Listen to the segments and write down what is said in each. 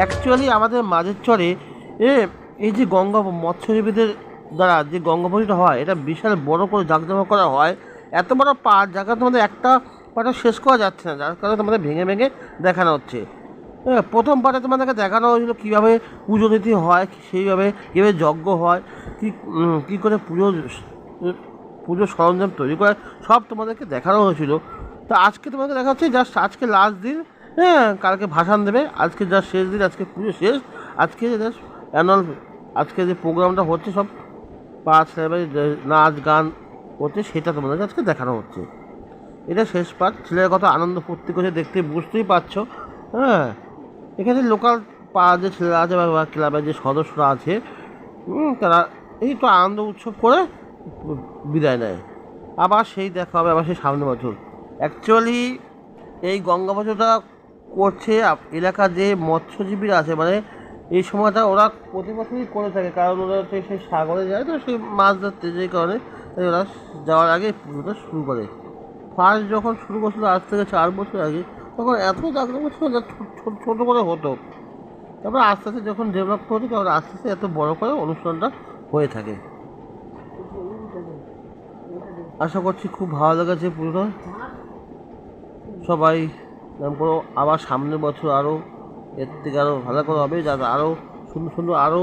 Actually আমাদের মাঝের চরে, এ, এই যে গঙ্গা মৎস্যজীবীদের দ্বারা যে গঙ্গাবলিটা হয়, এটা বিশাল বড় করে জাঁকজমা করা হয়। এত বড় পার্ট জায়গা তোমাদের একটা পার্টও শেষ করা যাচ্ছে না, যার কারণে তোমাদের ভেঙে ভেঙে দেখানো হচ্ছে। হ্যাঁ প্রথম পার্টে তোমাদেরকে দেখানো হয়েছিল কীভাবে পুজো দিতে হয় সেইভাবে কীভাবে যজ্ঞ হয়, কী কী করে পুজো পুজোর সরঞ্জাম তৈরি করে, সব তোমাদেরকে দেখানো হয়েছিল। তো আজকে তোমাকে দেখা হচ্ছে জাস্ট আজকে লাস্ট দিন হ্যাঁ কালকে ভাসান দেবে। আজকে যা শেষ দিন, আজকে পুজো শেষ। আজকে অ্যানুয়াল আজকে যে প্রোগ্রামটা হচ্ছে সব পাঁচ যে নাচ, গান হচ্ছে, সেটা তোমাদেরকে আজকে দেখানো হচ্ছে। এটা শেষ পাঠ। ছেলের কত আনন্দ ফুর্তি করছে, দেখতে বুঝতেই পারছ। হ্যাঁ এখানে লোকাল পাড়ার যে ছেলেরা আছে বা- ক্লাবের যে সদস্যরা আছে তারা এই তো আনন্দ উৎসব করে বিদায় নেয়। আবার সেই দেখা হবে, আবার সেই সামনের বছর। অ্যাকচুয়ালি এই গঙ্গা পুজোটা করছে এলাকা যে মৎস্যজীবীরা আছে মানে এই সময়টা ওরা প্রতি বছরই করে থাকে, কারণ ওরা হচ্ছে সেই সাগরে যায়, তো সেই মাছ ধরতে যে কারণে ওরা যাওয়ার আগে পুজোটা শুরু করে। ফার্স্ট যখন শুরু করছিল, আজ থেকে চার বছর আগে, তখন এত জাগ্রত ছিল না ছোট করে হতো। তারপর আস্তে আস্তে যখন ডেভেলপ হতো, তখন আস্তে আস্তে এত বড় করে অনুষ্ঠানটা হয়ে থাকে। আশা করছি খুব ভালো লেগেছে পুরোটা সবাই নাম করো আবার সামনের বছর আরও এর থেকে আরও ভালো করে হবে, যাতে আরও সুন্দর সুন্দর আরও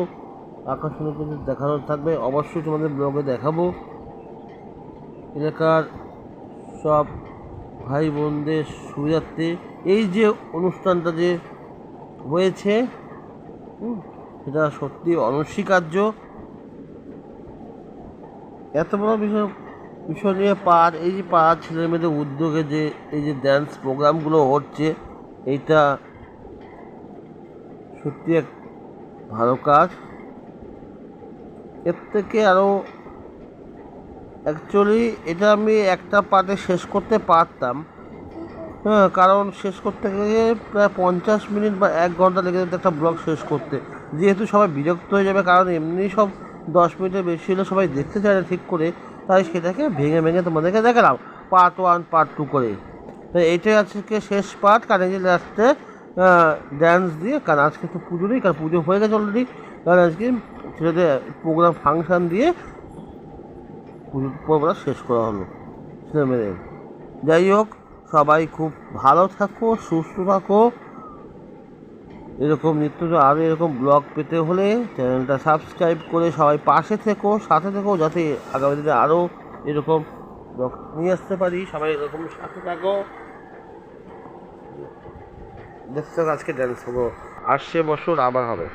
আকর্ষণীয় কিছু দেখানোর থাকবে। অবশ্যই তোমাদের ব্লগে দেখাবো। এলাকার সব ভাই বোনদের সুবিধার্থে এই যে অনুষ্ঠানটা যে হয়েছে সেটা সত্যি অনস্বীকার্য। এত বড় বিষয় বিষয় নিয়ে পার এই যে পাড়ার ছেলে মেয়েদের উদ্যোগে যে, এই যে ড্যান্স প্রোগ্রামগুলো হচ্ছে, এইটা সত্যি এক ভালো কাজ। এর থেকে আরও অ্যাকচুয়ালি এটা আমি একটা পার্টে শেষ করতে পারতাম। হ্যাঁ কারণ শেষ করতে গেলে প্রায় পঞ্চাশ মিনিট বা এক ঘণ্টা লেগে যেত একটা ব্লগ শেষ করতে। যেহেতু সবাই বিরক্ত হয়ে যাবে, কারণ এমনি সব দশ মিনিটের বেশি হলে সবাই দেখতে চায় না ঠিক করে। তাই সেটাকে ভেঙে ভেঙে তোমাদেরকে দেখালাম। পার্ট ওয়ান পার্ট টু করে। তো এইটাই আজকে শেষ পার্ট যে লাস্টে ড্যান্স দিয়ে, কারণ আজকে তো পুজো নেই, কারণ পুজো হয়ে গেছে অলরেডি কারণ আজকে ছেলেদের প্রোগ্রাম ফাংশন দিয়ে পুজো পর্বটা শেষ করা হলো। ছেলে মেয়েদের যাই হোক, সবাই খুব ভালো থাকো, সুস্থ থাকো। এরকম নিত্য আরও এরকম ব্লগ পেতে হলে চ্যানেলটা সাবস্ক্রাইব করে সবাই পাশে থেকো, সাথে থেকো, যাতে আগামী দিনে আরও এরকম ব্লগ নিয়ে আসতে পারি। সবাই এরকম সাথে থাকো। দেখতে আজকে ড্যান্স হব। আসছে বছর আবার হবে।